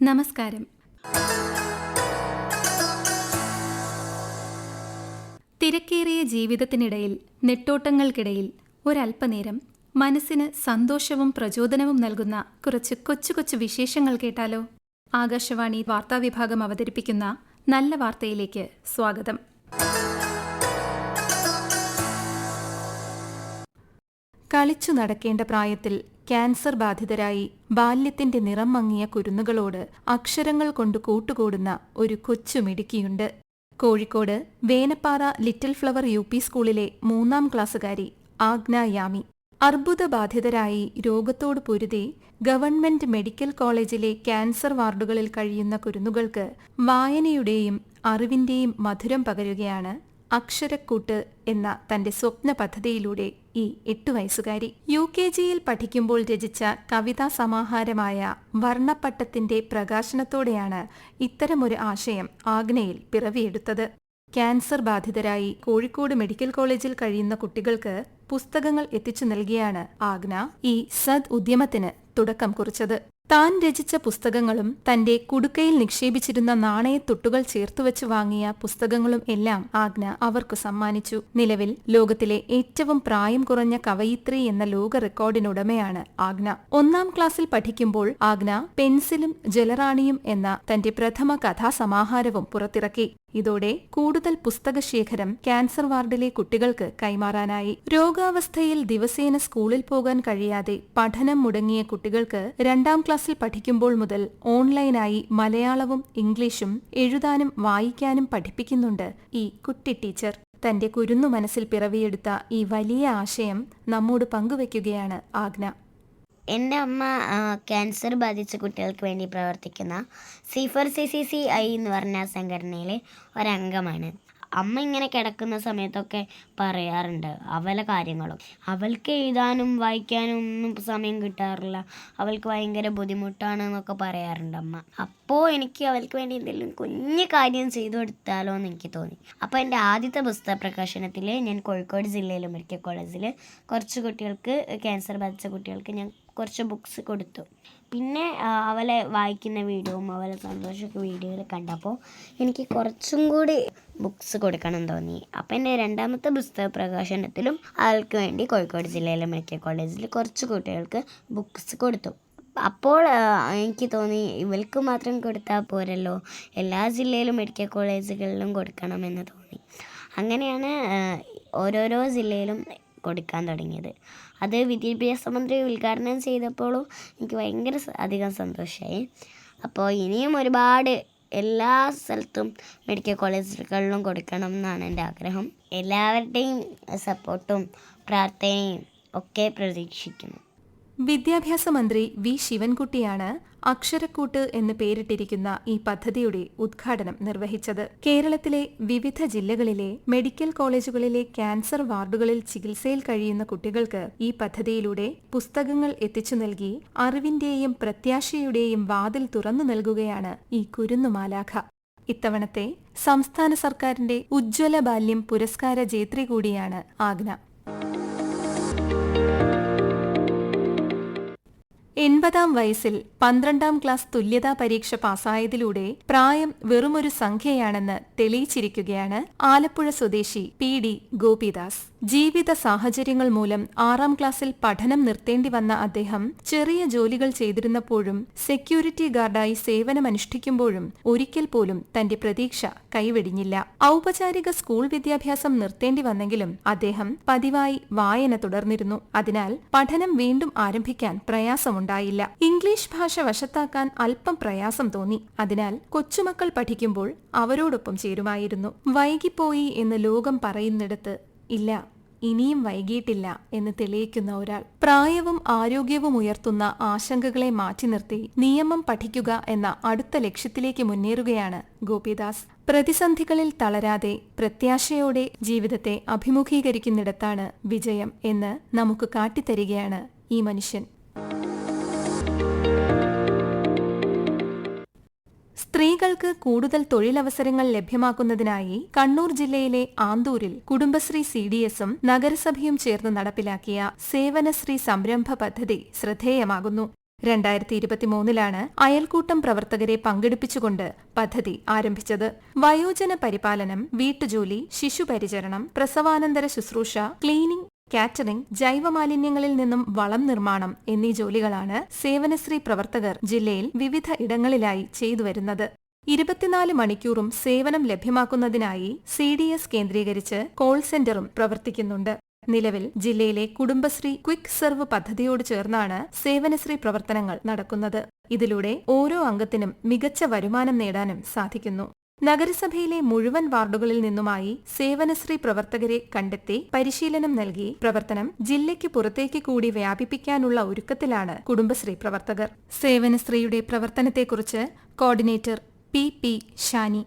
നമസ്കാരം. തിരക്കേറിയ ജീവിതത്തിനിടയിൽ നെട്ടോട്ടങ്ങൾക്കിടയിൽ ഒരല്പനേരം മനസ്സിന് സന്തോഷവും പ്രചോദനവും നൽകുന്ന കുറച്ച് കൊച്ചു കൊച്ചു വിശേഷങ്ങൾ കേട്ടാലോ? ആകാശവാണി വാർത്താവിഭാഗം അവതരിപ്പിക്കുന്ന നല്ല വാർത്തയിലേക്ക് സ്വാഗതം. കളിച്ചു നടക്കേണ്ട പ്രായത്തിൽ ക്യാൻസർ ബാധിതരായി ബാല്യത്തിന്റെ നിറം മങ്ങിയ കുരുന്നുകളോട് അക്ഷരങ്ങൾ കൊണ്ട് കൂട്ടുകൂടുന്ന ഒരു കൊച്ചു മിടുക്കിയുണ്ട്. Kozhikode Venappara little flower U P സ്കൂളിലെ മൂന്നാം ക്ലാസ്സുകാരി ആഗ്ന യാമി. അർബുദബാധിതരായി രോഗത്തോട് പൊരുതി ഗവൺമെന്റ് മെഡിക്കൽ കോളേജിലെ ക്യാൻസർ വാർഡുകളിൽ കഴിയുന്ന കുരുന്നുകൾക്ക് വായനയുടെയും അറിവിന്റെയും മധുരം പകരുകയാണ് അക്ഷരക്കൂട്ട് എന്ന തന്റെ സ്വപ്ന പദ്ധതിയിലൂടെ ഈ എട്ടു വയസ്സുകാരി. യു കെ ജിയിൽ പഠിക്കുമ്പോൾ രചിച്ച കവിതാ സമാഹാരമായ വർണപ്പട്ടത്തിന്റെ പ്രകാശനത്തോടെയാണ് ഇത്തരമൊരു ആശയം ആഗ്നയിൽ പിറവിയെടുത്തത്. ക്യാൻസർ ബാധിതരായി കോഴിക്കോട് മെഡിക്കൽ കോളേജിൽ കഴിയുന്ന കുട്ടികൾക്ക് പുസ്തകങ്ങൾ എത്തിച്ചു നൽകിയാണ് ആഗ്ന ഈ സദ് ഉദ്യമത്തിന് തുടക്കം കുറിച്ചത്. താൻ രചിച്ച പുസ്തകങ്ങളും തന്റെ കുടുക്കയിൽ നിക്ഷേപിച്ചിരുന്ന നാണയത്തുട്ടുകൾ ചേർത്തുവച്ച് വാങ്ങിയ പുസ്തകങ്ങളും എല്ലാം ആജ്ഞ അവർക്ക് സമ്മാനിച്ചു. നിലവിൽ ലോകത്തിലെ ഏറ്റവും പ്രായം കുറഞ്ഞ കവയിത്രി എന്ന ലോക റെക്കോർഡിനുടമയാണ് ആജ്ഞ ഒന്നാം ക്ലാസ്സിൽ പഠിക്കുമ്പോൾ ആജ്ഞ പെൻസിലും ജലറാണിയും എന്ന തന്റെ പ്രഥമ കഥാസമാഹാരവും പുറത്തിറക്കി. ഇതോടെ കൂടുതൽ പുസ്തകശേഖരം ക്യാൻസർ വാർഡിലെ കുട്ടികൾക്ക് കൈമാറാനായി. രോഗാവസ്ഥയിൽ ദിവസേന സ്കൂളിൽ പോകാൻ കഴിയാതെ പഠനം മുടങ്ങിയ കുട്ടികൾക്ക് രണ്ടാം ക്ലാസ്സിൽ പഠിക്കുമ്പോൾ മുതൽ ഓൺലൈനായി മലയാളവും ഇംഗ്ലീഷും എഴുതാനും വായിക്കാനും പഠിപ്പിക്കുന്നുണ്ട് ഈ കുട്ടി ടീച്ചർ. തന്റെ കുരുന്നു മനസ്സിൽ പിറവിയെടുത്ത ഈ വലിയ ആശയം നമ്മോട് പങ്കുവെക്കുകയാണ് ആജ്ഞ എന്റെ അമ്മ ക്യാൻസർ ബാധിച്ച കുട്ടികൾക്ക് വേണ്ടി പ്രവർത്തിക്കുന്ന സിഫർ സി സി സി ഐ എന്ന് പറഞ്ഞ സംഘടനയിലെ ഒരംഗമാണ്. അമ്മ ഇങ്ങനെ കിടക്കുന്ന സമയത്തൊക്കെ പറയാറുണ്ട് അവലെ കാര്യങ്ങളും. അവൾക്ക് എഴുതാനും വായിക്കാനും ഒന്നും സമയം കിട്ടാറില്ല. അവൾക്ക് ഭയങ്കര ബുദ്ധിമുട്ടാണ് എന്നൊക്കെ പറയാറുണ്ട് അമ്മ. അപ്പോൾ എനിക്ക് അവൾക്ക് വേണ്ടി എന്തെങ്കിലും കുഞ്ഞു കാര്യം ചെയ്തു കൊടുത്താലോ എന്ന് എനിക്ക് തോന്നി. അപ്പോൾ എന്റെ ആദ്യത്തെ പുസ്തക പ്രകാശനത്തിൽ ഞാൻ കോഴിക്കോട് ജില്ലയിലെ മെഡിക്കൽ കോളേജിൽ കുറച്ച് കുട്ടികൾക്ക് ക്യാൻസർ ബാധിച്ച കുട്ടികൾക്ക് ഞാൻ കുറച്ച് ബുക്സ് കൊടുത്തു. പിന്നെ അവളെ വായിക്കുന്ന വീഡിയോയും അവളെ സന്തോഷമൊക്കെ വീഡിയോയിൽ കണ്ടപ്പോൾ എനിക്ക് കുറച്ചും കൂടി ബുക്സ് കൊടുക്കണം തോന്നി. അപ്പം എന്റെ രണ്ടാമത്തെ പുസ്തക പ്രകാശനത്തിലും അവൾക്ക് വേണ്ടി കോഴിക്കോട് ജില്ലയിലെ മെഡിക്കൽ കോളേജിൽ കുറച്ച് കുട്ടികൾക്ക് ബുക്സ് കൊടുത്തു. അപ്പോൾ എനിക്ക് തോന്നി ഇവൾക്ക് മാത്രം കൊടുത്താൽ പോരല്ലോ. എല്ലാ ജില്ലയിലും മെഡിക്കൽ കോളേജുകളിലും കൊടുക്കണമെന്ന് തോന്നി. അങ്ങനെയാണ് ഓരോരോ ജില്ലയിലും കൊടുക്കാൻ തുടങ്ങിയത്. അത് വിദ്യാഭ്യാസ മന്ത്രി ഉദ്ഘാടനം ചെയ്തപ്പോഴും എനിക്ക് ഭയങ്കര അധികം സന്തോഷമായി അപ്പോൾ ഇനിയും ഒരുപാട് എല്ലാ സ്ഥലത്തും മെഡിക്കൽ കോളേജുകളിലും കൊടുക്കണം എന്നാണ് എന്റെ ആഗ്രഹം. എല്ലാവരുടെയും സപ്പോർട്ടും പ്രാർത്ഥനയും ഒക്കെ പ്രതീക്ഷിക്കുന്നു. വിദ്യാഭ്യാസ മന്ത്രി വി ശിവൻകുട്ടിയാണ് അക്ഷരക്കൂട്ട് എന്ന് പേരിട്ടിരിക്കുന്ന ഈ പദ്ധതിയുടെ ഉദ്ഘാടനം നിർവഹിച്ചത്. കേരളത്തിലെ വിവിധ ജില്ലകളിലെ മെഡിക്കൽ കോളേജുകളിലെ ക്യാൻസർ വാർഡുകളിൽ ചികിത്സയിൽ കഴിയുന്ന കുട്ടികൾക്ക് ഈ പദ്ധതിയിലൂടെ പുസ്തകങ്ങൾ എത്തിച്ചു നൽകി അറിവിന്റെയും പ്രത്യാശയുടെയും വാതിൽ തുറന്നു നൽകുകയാണ് ഈ കുരുന്നുമാലാഖ. ഇത്തവണത്തെ സംസ്ഥാന സർക്കാരിന്റെ ഉജ്ജ്വല ബാല്യം പുരസ്കാര ജേത്രി കൂടിയാണ് ആഗ്ന. എൺപതാം വയസ്സിൽ പന്ത്രണ്ടാം ക്ലാസ് തുല്യതാ പരീക്ഷ പാസ്സായതിലൂടെ പ്രായം വെറുമൊരു സംഖ്യയാണെന്ന് തെളിയിച്ചിരിക്കുകയാണ് ആലപ്പുഴ സ്വദേശി പി ഡി ഗോപിദാസ്. ജീവിത സാഹചര്യങ്ങൾ മൂലം ആറാം ക്ലാസ്സിൽ പഠനം നിർത്തേണ്ടി വന്ന അദ്ദേഹം ചെറിയ ജോലികൾ ചെയ്തിരുന്നപ്പോഴും സെക്യൂരിറ്റി ഗാർഡായി സേവനമനുഷ്ഠിക്കുമ്പോഴും ഒരിക്കൽ പോലും തന്റെ പ്രതീക്ഷ കൈവെടിഞ്ഞില്ല. ഔപചാരിക സ്കൂൾ വിദ്യാഭ്യാസം നിർത്തേണ്ടി വന്നെങ്കിലും അദ്ദേഹം പതിവായി വായന തുടർന്നിരുന്നു. അതിനാൽ പഠനം വീണ്ടും ആരംഭിക്കാൻ പ്രയാസമുണ്ടായില്ല. ഇംഗ്ലീഷ് ഭാഷ വശത്താക്കാൻ അല്പം പ്രയാസം തോന്നി. അതിനാൽ കൊച്ചുമക്കൾ പഠിക്കുമ്പോൾ അവരോടൊപ്പം ചേരുമായിരുന്നു. വൈകിപ്പോയി എന്ന് ലോകം പറയുന്നിടത്ത് ഇല്ല ഇനിയും വൈകിയിട്ടില്ല എന്ന് തെളിയിക്കുന്ന ഒരാൾ പ്രായവും ആരോഗ്യവും ഉയർത്തുന്ന ആശങ്കകളെ മാറ്റി നിർത്തി നിയമം പഠിക്കുക എന്ന അടുത്ത ലക്ഷ്യത്തിലേക്ക് മുന്നേറുകയാണ് ഗോപിദാസ്. പ്രതിസന്ധികളിൽ തളരാതെ പ്രത്യാശയോടെ ജീവിതത്തെ അഭിമുഖീകരിക്കുന്നിടത്താണ് വിജയം എന്ന് നമുക്ക് കാട്ടിത്തരികയാണ് ഈ മനുഷ്യൻ. സ്ത്രീകൾക്ക് കൂടുതൽ തൊഴിലവസരങ്ങൾ ലഭ്യമാക്കുന്നതിനായി കണ്ണൂർ ജില്ലയിലെ ആന്തൂരിൽ കുടുംബശ്രീ സി ഡി എസും നഗരസഭയും ചേർന്ന് നടപ്പിലാക്കിയ സേവനശ്രീ സംരംഭ പദ്ധതി ശ്രദ്ധേയമാകുന്നു. രണ്ടായിരത്തി ഇരുപത്തിമൂന്നിലാണ് അയൽക്കൂട്ടം പ്രവർത്തകരെ പങ്കെടുപ്പിച്ചുകൊണ്ട് പദ്ധതി ആരംഭിച്ചത്. വയോജന പരിപാലനം വീട്ടുജോലി ശിശുപരിചരണം പ്രസവാനന്തര ശുശ്രൂഷ ക്ലീനിംഗ് കാറ്ററിംഗ് ജൈവമാലിന്യങ്ങളിൽ നിന്നും വളം നിർമ്മാണം എന്നീ ജോലികളാണ് സേവനശ്രീ പ്രവർത്തകർ ജില്ലയിൽ വിവിധ ഇടങ്ങളിലായി ചെയ്തുവരുന്നത്. ഇരുപത്തിനാല് മണിക്കൂറും സേവനം ലഭ്യമാക്കുന്നതിനായി സി ഡി എസ് കേന്ദ്രീകരിച്ച് കോൾ സെന്ററും പ്രവർത്തിക്കുന്നുണ്ട്. നിലവിൽ ജില്ലയിലെ കുടുംബശ്രീ ക്വിക്ക് സെർവ് പദ്ധതിയോട് ചേർന്നാണ് സേവനശ്രീ പ്രവർത്തനങ്ങൾ നടക്കുന്നത്. ഇതിലൂടെ ഓരോ അംഗത്തിനും മികച്ച വരുമാനം നേടാനും സാധിക്കുന്നു. നഗരസഭയിലെ മുഴുവൻ വാർഡുകളിൽ നിന്നുമായി സേവനശ്രീ പ്രവർത്തകരെ കണ്ടെത്തി പരിശീലനം നൽകി പ്രവർത്തനം ജില്ലയ്ക്ക് പുറത്തേക്ക് കൂടി വ്യാപിപ്പിക്കാനുള്ള ഒരുക്കത്തിലാണ് കുടുംബശ്രീ പ്രവർത്തകർ. സേവനശ്രീയുടെ പ്രവർത്തനത്തെക്കുറിച്ച് കോർഡിനേറ്റർ പി പി ഷാനി.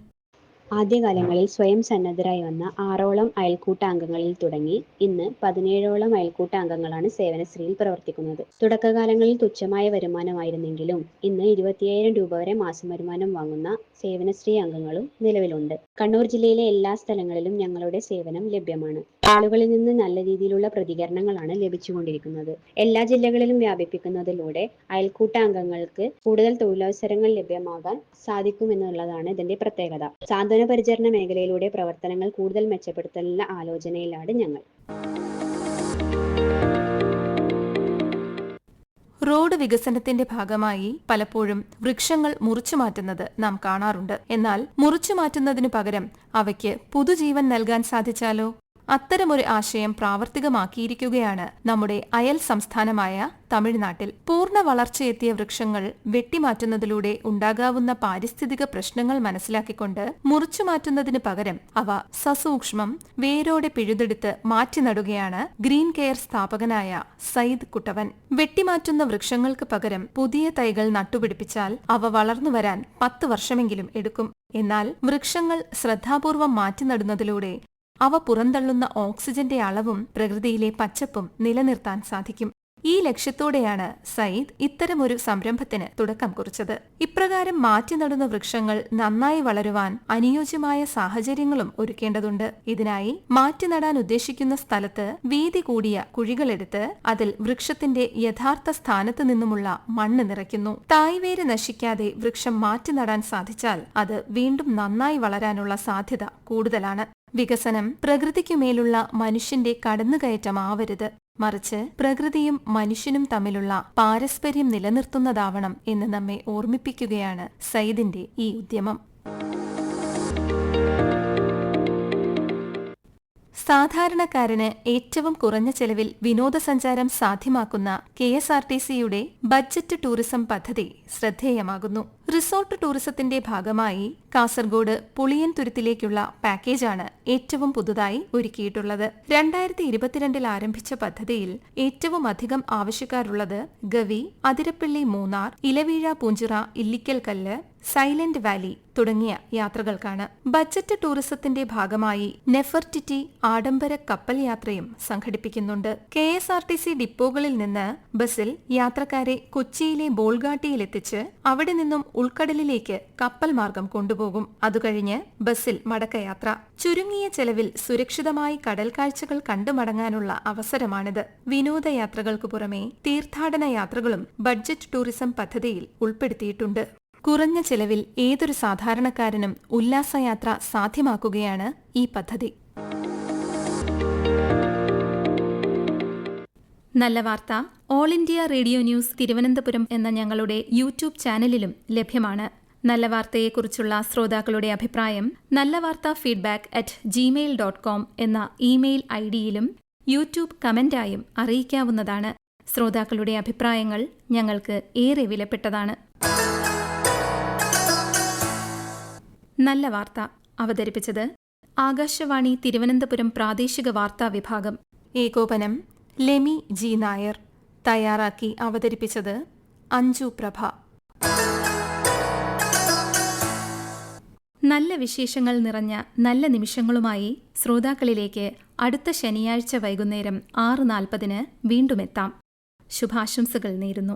ആദ്യകാലങ്ങളിൽ സ്വയം സന്നദ്ധരായി വന്ന ആറോളം അയൽക്കൂട്ടാംഗങ്ങളിൽ തുടങ്ങി ഇന്ന് പതിനേഴോളം അയൽക്കൂട്ടാംഗങ്ങളാണ് സേവനശ്രീയിൽ പ്രവർത്തിക്കുന്നത്. തുടക്കകാലങ്ങളിൽ തുച്ഛമായ വരുമാനമായിരുന്നെങ്കിലും ഇന്ന് ഇരുപത്തിയായിരം രൂപ വരെ മാസം വരുമാനം വാങ്ങുന്ന സേവനശ്രീ അംഗങ്ങളും നിലവിലുണ്ട്. കണ്ണൂർ ജില്ലയിലെ എല്ലാ സ്ഥലങ്ങളിലും ഞങ്ങളുടെ സേവനം ലഭ്യമാണ്. ആളുകളിൽ നിന്ന് നല്ല രീതിയിലുള്ള പ്രതികരണങ്ങളാണ് ലഭിച്ചുകൊണ്ടിരിക്കുന്നത്. എല്ലാ ജില്ലകളിലും വ്യാപിപ്പിക്കുന്നതിലൂടെ അയൽക്കൂട്ട അംഗങ്ങൾക്ക് കൂടുതൽ തൊഴിലവസരങ്ങൾ ലഭ്യമാകാൻ സാധിക്കുമെന്നുള്ളതാണ് ഇതിന്റെ പ്രത്യേകത. സാന്ത്വന പരിചരണ മേഖലയിലൂടെ പ്രവർത്തനങ്ങൾ കൂടുതൽ മെച്ചപ്പെടുത്താനുള്ള ആലോചനയിലാണ് ഞങ്ങൾ. റോഡ് വികസനത്തിന്റെ ഭാഗമായി പലപ്പോഴും വൃക്ഷങ്ങൾ മുറിച്ചു മാറ്റുന്നത് നാം കാണാറുണ്ട്. എന്നാൽ മുറിച്ചു മാറ്റുന്നതിനു പകരം അവയ്ക്ക് പുതുജീവൻ നൽകാൻ സാധിച്ചാലോ? അത്തരമൊരു ആശയം പ്രാവർത്തികമാക്കിയിരിക്കുകയാണ് നമ്മുടെ അയൽ സംസ്ഥാനമായ തമിഴ്നാട്ടിൽ. പൂർണ വളർച്ചയെത്തിയ വൃക്ഷങ്ങൾ വെട്ടിമാറ്റുന്നതിലൂടെ ഉണ്ടാകാവുന്ന പാരിസ്ഥിതിക പ്രശ്നങ്ങൾ മനസ്സിലാക്കിക്കൊണ്ട് മുറിച്ചു മാറ്റുന്നതിന് പകരം അവ സസൂക്ഷ്മം വേരോടെ പിഴുതെടുത്ത് മാറ്റി നടുകയാണ് ഗ്രീൻ കെയർ സ്ഥാപകനായ സയ്യിദ് കുട്ടവൻ. വെട്ടിമാറ്റുന്ന വൃക്ഷങ്ങൾക്ക് പകരം പുതിയ തൈകൾ നട്ടുപിടിപ്പിച്ചാൽ അവ വളർന്നു വരാൻ പത്ത് വർഷമെങ്കിലും എടുക്കും. എന്നാൽ വൃക്ഷങ്ങൾ ശ്രദ്ധാപൂർവം മാറ്റി നടുന്നതിലൂടെ അവ പുറന്തള്ളുന്ന ഓക്സിജന്റെ അളവും പ്രകൃതിയിലെ പച്ചപ്പും നിലനിർത്താൻ സാധിക്കും. ഈ ലക്ഷ്യത്തോടെയാണ് സയ്യിദ് ഇത്തരമൊരു സംരംഭത്തിന് തുടക്കം കുറിച്ചത്. ഇപ്രകാരം മാറ്റി നടുന്ന വൃക്ഷങ്ങൾ നന്നായി വളരുവാൻ അനുയോജ്യമായ സാഹചര്യങ്ങളും ഒരുക്കേണ്ടതുണ്ട്. ഇതിനായി മാറ്റി നടാൻ ഉദ്ദേശിക്കുന്ന സ്ഥലത്ത് വീതി കൂടിയ കുഴികളെടുത്ത് അതിൽ വൃക്ഷത്തിന്റെ യഥാർത്ഥ സ്ഥാനത്ത് നിന്നുമുള്ള മണ്ണ് നിറയ്ക്കുന്നു. തായ്വേര് നശിക്കാതെ വൃക്ഷം മാറ്റി നടാൻ സാധിച്ചാൽ അത് വീണ്ടും നന്നായി വളരാനുള്ള സാധ്യത കൂടുതലാണ്. വികസനം പ്രകൃതിക്കുമേലുള്ള മനുഷ്യന്റെ കടന്നുകയറ്റമാവരുത് മറിച്ച് പ്രകൃതിയും മനുഷ്യനും തമ്മിലുള്ള പാരസ്പര്യം നിലനിർത്തുന്നതാവണം എന്ന് നമ്മെ ഓർമ്മിപ്പിക്കുകയാണ് സയ്യിദിന്റെ ഈ ഉദ്യമം. സാധാരണക്കാരന് ഏറ്റവും കുറഞ്ഞ ചെലവിൽ വിനോദസഞ്ചാരം സാധ്യമാക്കുന്ന കെ എസ് ആർ ടി സിയുടെ ബഡ്ജറ്റ് ടൂറിസം പദ്ധതി ശ്രദ്ധേയമാകുന്നു. റിസോർട്ട് ടൂറിസത്തിന്റെ ഭാഗമായി കാസർഗോഡ് പുളിയൻ പുളിയൻതുരുത്തിലേക്കുള്ള പാക്കേജാണ് ഏറ്റവും പുതുതായി ഒരുക്കിയിട്ടുള്ളത്. രണ്ടായിരത്തി ഇരുപത്തിരണ്ടിൽ ആരംഭിച്ച പദ്ധതിയിൽ ഏറ്റവും അധികം ആവശ്യക്കാരുള്ളത് ഗവി അതിരപ്പള്ളി മൂന്നാർ ഇലവീഴ പൂഞ്ചിറ ഇല്ലിക്കൽ കല്ല് സൈലന്റ് വാലി തുടങ്ങിയ യാത്രകൾക്കാണ്. ബജറ്റ് ടൂറിസത്തിന്റെ ഭാഗമായി നെഫർട്ടിറ്റി ആഡംബര കപ്പൽ യാത്രയും സംഘടിപ്പിക്കുന്നുണ്ട്. K S R T C ഡിപ്പോകളിൽ നിന്ന് ബസിൽ യാത്രക്കാരെ കൊച്ചിയിലെ ബോൾഗാട്ടിയിലെത്തിച്ച് അവിടെ നിന്നും ഉൾക്കടലിലേക്ക് കപ്പൽ മാർഗം കൊണ്ടുപോകും. അതുകഴിഞ്ഞ് ബസിൽ മടക്കയാത്ര. ചുരുങ്ങിയ ചെലവിൽ സുരക്ഷിതമായി കടൽ കാഴ്ചകൾ കണ്ടുമടങ്ങാനുള്ള അവസരമാണിത്. വിനോദയാത്രകൾക്കു പുറമെ തീർത്ഥാടന യാത്രകളും ബഡ്ജറ്റ് ടൂറിസം പദ്ധതിയിൽ ഉൾപ്പെടുത്തിയിട്ടുണ്ട്. കുറഞ്ഞ ചെലവിൽ ഏതൊരു സാധാരണക്കാരനും ഉല്ലാസയാത്ര സാധ്യമാക്കുകയാണ് ഈ പദ്ധതി. നല്ല വാർത്ത. All India Radio News Thiruvananthapuram എന്ന ഞങ്ങളുടെ യൂട്യൂബ് ചാനലിലും ലഭ്യമാണ്. നല്ല വാർത്തയെക്കുറിച്ചുള്ള ശ്രോതാക്കളുടെ അഭിപ്രായം നല്ല വാർത്ത feedback at Gmail dot com എന്ന ഇമെയിൽ ഐ ഡിയിലും യൂട്യൂബ് കമന്റായും അറിയിക്കാവുന്നതാണ്. ശ്രോതാക്കളുടെ അഭിപ്രായങ്ങൾ ഞങ്ങൾക്ക് ഏറെ വിലപ്പെട്ടതാണ്. നല്ല വാർത്ത അവതരിപ്പിച്ചത് ആകാശവാണി തിരുവനന്തപുരം പ്രാദേശിക വാർത്താ വിഭാഗം. ഏകോപനം ലെമി ജി നായർ തയ്യാറാക്കി അവതരിപ്പിച്ചത് അഞ്ജു പ്രഭ. നല്ല വിശേഷങ്ങൾ നിറഞ്ഞ നല്ല നിമിഷങ്ങളുമായി ശ്രോതാക്കളിലേക്ക് അടുത്ത ശനിയാഴ്ച വൈകുന്നേരം ആറ് നാൽപ്പതിന് വീണ്ടുമെത്താം ശുഭാശംസകൾ നേരുന്നു.